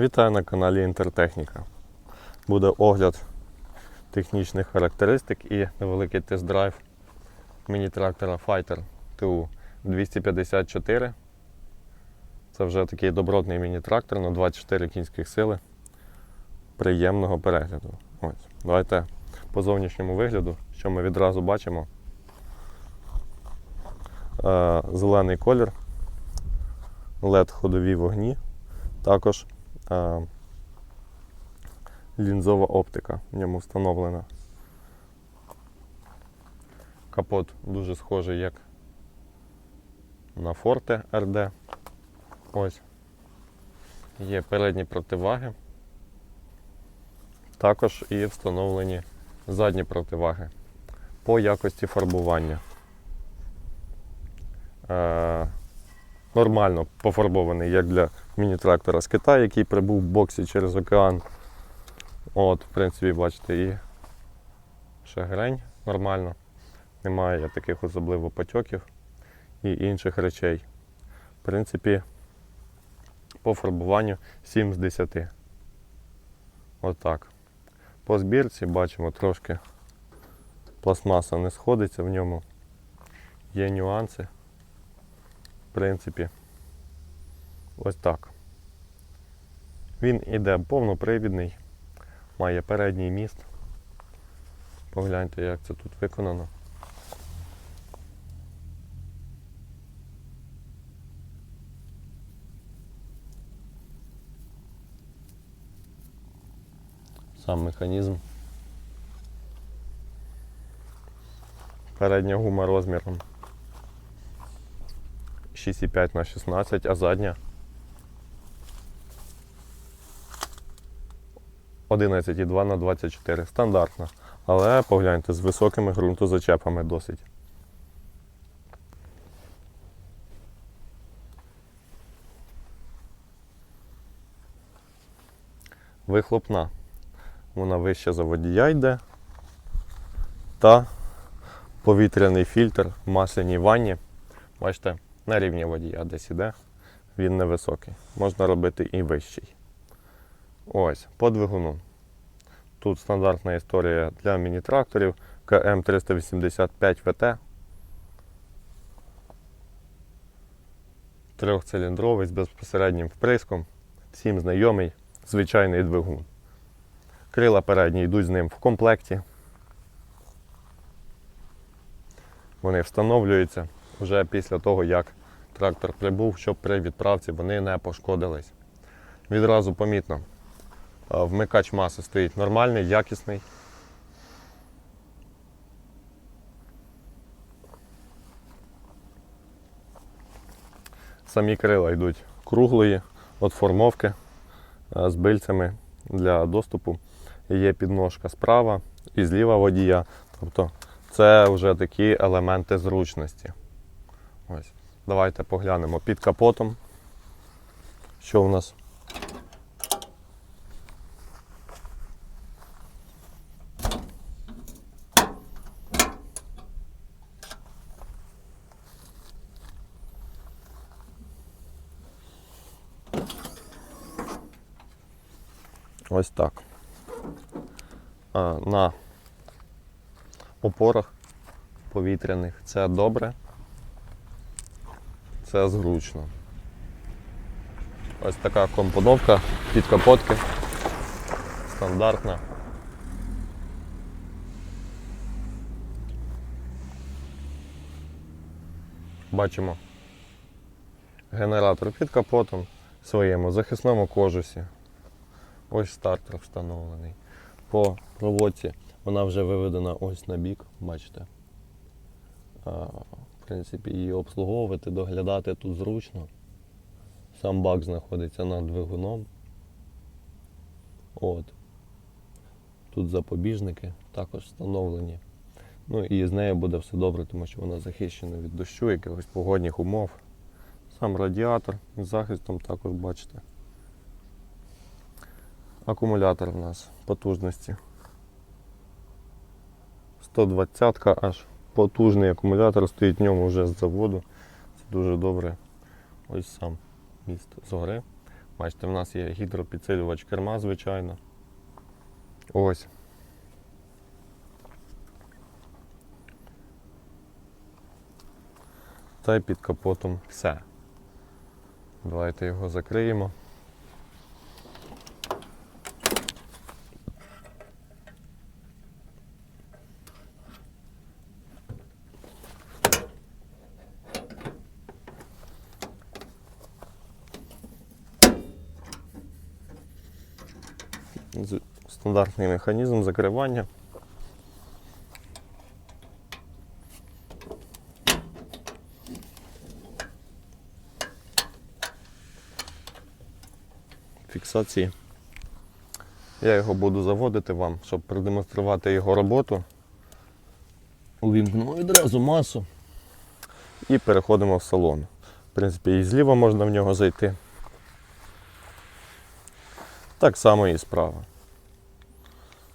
Вітаю на каналі Інтертехніка. Буде огляд технічних характеристик і невеликий тест-драйв міні-трактора Fighter TU 254. Це вже такий добротний міні-трактор на 24 кінських сили. Приємного перегляду. Ось. Давайте по зовнішньому вигляду, що ми відразу бачимо. Е, Зелений колір, LED ходові вогні, також лінзова оптика в ньому встановлена. Капот дуже схожий як на Forte RD. Ось. Є передні противаги. Також і встановлені задні противаги по якості фарбування. Е, нормально пофарбований, як для міні-трактора з Китаю, який прибув в боксі через океан. От, в принципі, бачите, і шагрень нормально. Немає таких особливо потьоків і інших речей. В принципі, по фарбуванню 7 з 10. Отак. По збірці бачимо трошки пластмаса не сходиться в ньому. Є нюанси. Принципі, ось так. Він іде повнопривідний, має передній міст. Погляньте, як це тут виконано. Сам механізм. Передня гума розміром 6,5 на 16, а задня 11,2 на 24. Стандартна. Але погляньте, з високими ґрунтозачепами досить. Вихлопна. Вона вище за водія йде. Та повітряний фільтр в масляній ванні. Бачите, на рівні водія десь іде. Він невисокий. Можна робити і вищий. Ось, по двигуну. Тут стандартна історія для міні-тракторів КМ385 ВТ. Трьохциліндровий з безпосереднім вприском. Всім знайомий звичайний двигун. Крила передні йдуть з ним в комплекті. Вони встановлюються вже після того, як трактор прибув, щоб при відправці вони не пошкодились. Відразу помітно. Вмикач маси стоїть нормальний, якісний. Самі крила йдуть круглої, от формовки з бильцями для доступу. Є підножка справа і зліва водія. Тобто це вже такі елементи зручності. Ось. Давайте поглянемо під капотом, що у нас. Ось так. На опорах повітряних це добре. Це зручно. Ось така компоновка під капотки. Стандартна. Бачимо генератор під капотом в своєму захисному кожусі. Ось стартер встановлений. По проводці вона вже виведена ось на бік, бачите. В принципі, її обслуговувати, доглядати тут зручно. Сам бак знаходиться над двигуном. От. Тут запобіжники також встановлені. Ну і з нею буде все добре, тому що вона захищена від дощу, якихось погодних умов. Сам радіатор з захистом також бачите. Акумулятор у нас потужності. 120 аж потужний акумулятор стоїть в ньому вже з заводу. Це дуже добре. Ось сам міст згори. Бачите, в нас є гідропідсилювач керма, звичайно. Ось. Та й під капотом все. Давайте його закриємо. З- Стандартний механізм закривання. Фіксації. Я його буду заводити вам, щоб продемонструвати його роботу. Увімкнемо відразу масу і переходимо в салон. В принципі, і зліва можна в нього зайти. Так само і справа.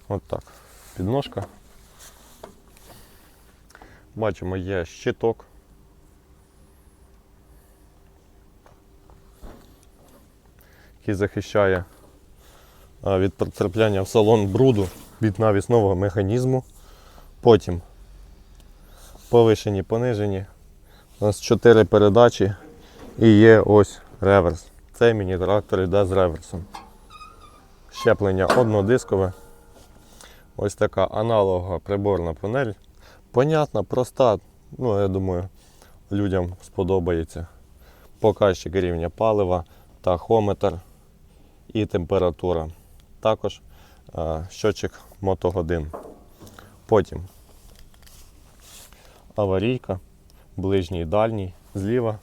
От так. Підножка. Бачимо, є щиток. Який захищає від потрапляння в салон бруду від навісного механізму. Потім повишені, понижені. У нас 4 передачі і є ось реверс. Цей міні-трактор йде з реверсом. Щеплення однодискове. Ось така аналогова приборна панель. Понятна, проста. Ну, я думаю, людям сподобається. Показчик рівня палива, тахометр і температура. Також е, щотчик мотогодин. Потім аварійка, ближній і дальній, зліва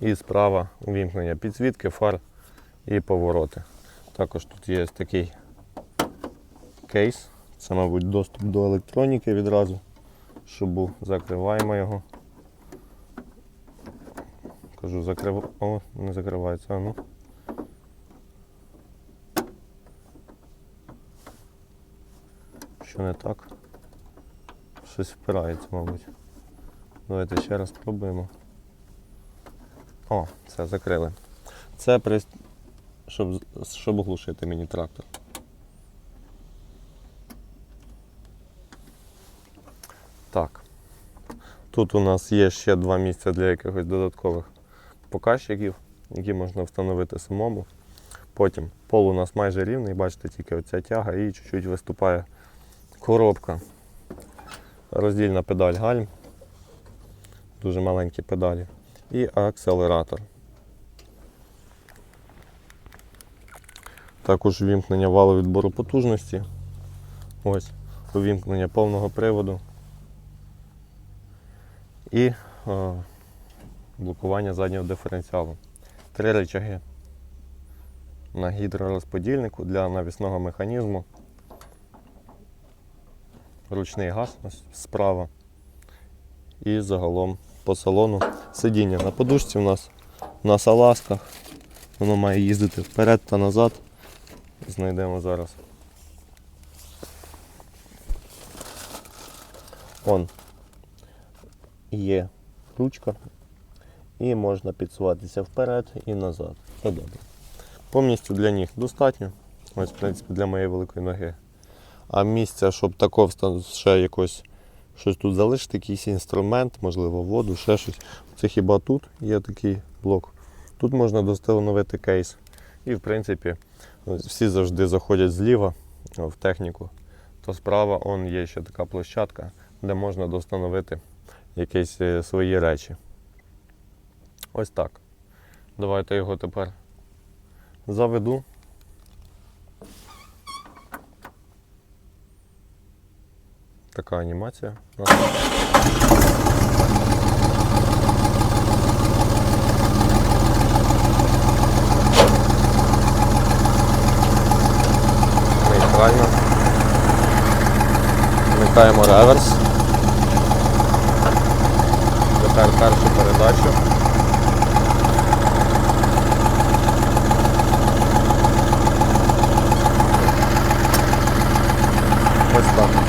і справа увімкнення підсвітки, фар і повороти. Також тут є такий кейс. Це, мабуть, доступ до електроніки відразу, був. Закриваємо його. Кажу, закрив... О, не закривається, а ну. Що не так? Щось впирається, мабуть. Давайте ще раз спробуємо. О, все, закрили. Це при... щоб, щоб оглушити мені трактор. Так. Тут у нас є ще два місця для якихось додаткових показчиків, які можна встановити самому. Потім пол у нас майже рівний, бачите, тільки оця тяга і чуть-чуть виступає коробка. Роздільна педаль гальм, дуже маленькі педалі. І акселератор. Також вімкнення валу відбору потужності. Ось, увімкнення повного приводу. І е, блокування заднього диференціалу. Три рычаги на гідророзподільнику для навісного механізму. Ручний газ справа. І загалом по салону сидіння на подушці у нас на салазках. Воно має їздити вперед та назад. Знайдемо зараз. Он є ручка і можна підсуватися вперед і назад. Це добре. Повністю для ніг достатньо. Ось, в принципі, для моєї великої ноги. А місця, щоб тако ще якось щось тут залишити, якийсь інструмент, можливо, воду, ще щось. Це хіба тут є такий блок. Тут можна достановити кейс. І в принципі всі завжди заходять зліва в техніку, то справа он є ще така площадка, де можна достановити якісь е, свої речі. Ось так. Давайте його тепер заведу. Така анімація. Нейтрально. Вмикаємо реверс. Тепер першу передачу. Ось так.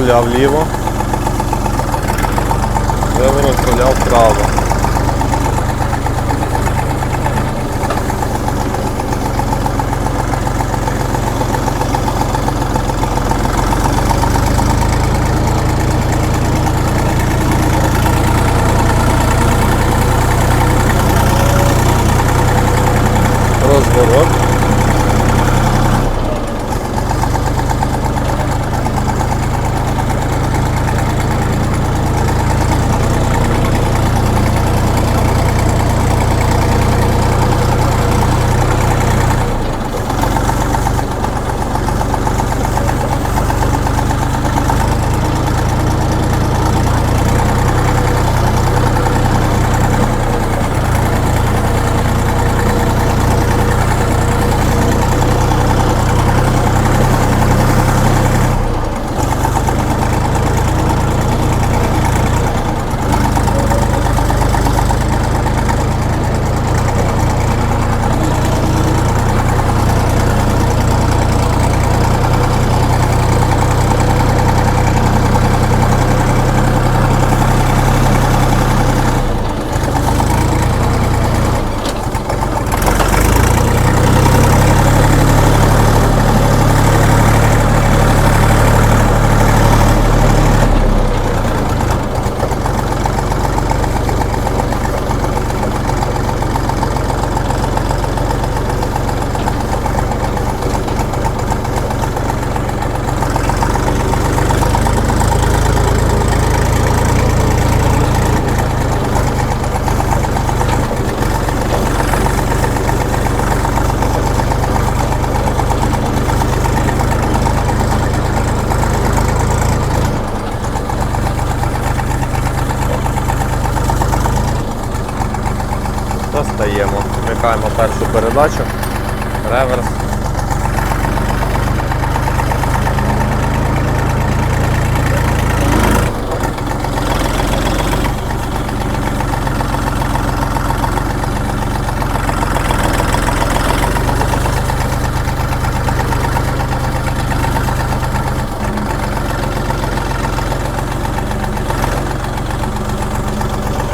Виворот руля вліво. Виворот руля Вмикаємо першу передачу. Реверс.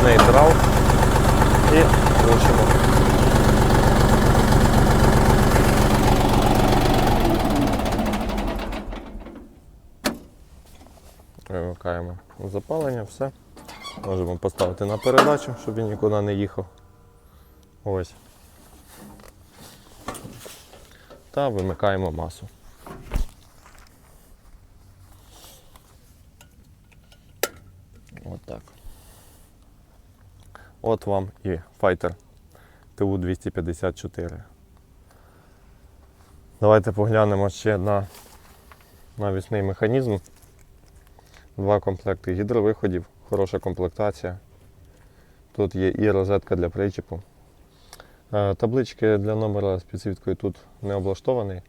Нейтрал. І глушимо. Вимикаємо запалення, все. Можемо поставити на передачу, щоб він нікуди не їхав. Ось. Та вимикаємо масу. От так. От вам і Fighter TU-254. Давайте поглянемо ще на навісний механізм. Два комплекти гідровиходів, хороша комплектація. Тут є і розетка для причепу. Е, Таблички для номера з підсвіткою тут не облаштовані.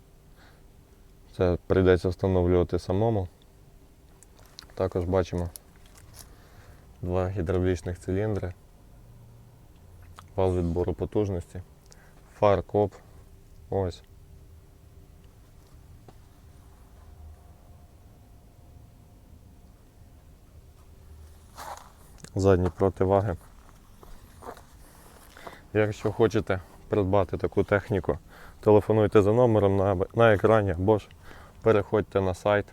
Це прийдеться встановлювати самому. Також бачимо два гідравлічних циліндри вал відбору потужності, фаркоп. Ось. Задні противаги. Якщо хочете придбати таку техніку, телефонуйте за номером на, на екрані або ж переходьте на сайт.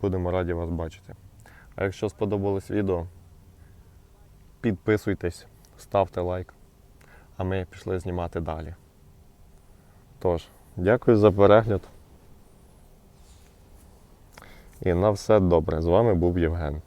Будемо раді вас бачити. А якщо сподобалось відео, підписуйтесь ставте лайк, а ми пішли знімати далі. Тож, дякую за перегляд. І на все добре. З вами був Євген.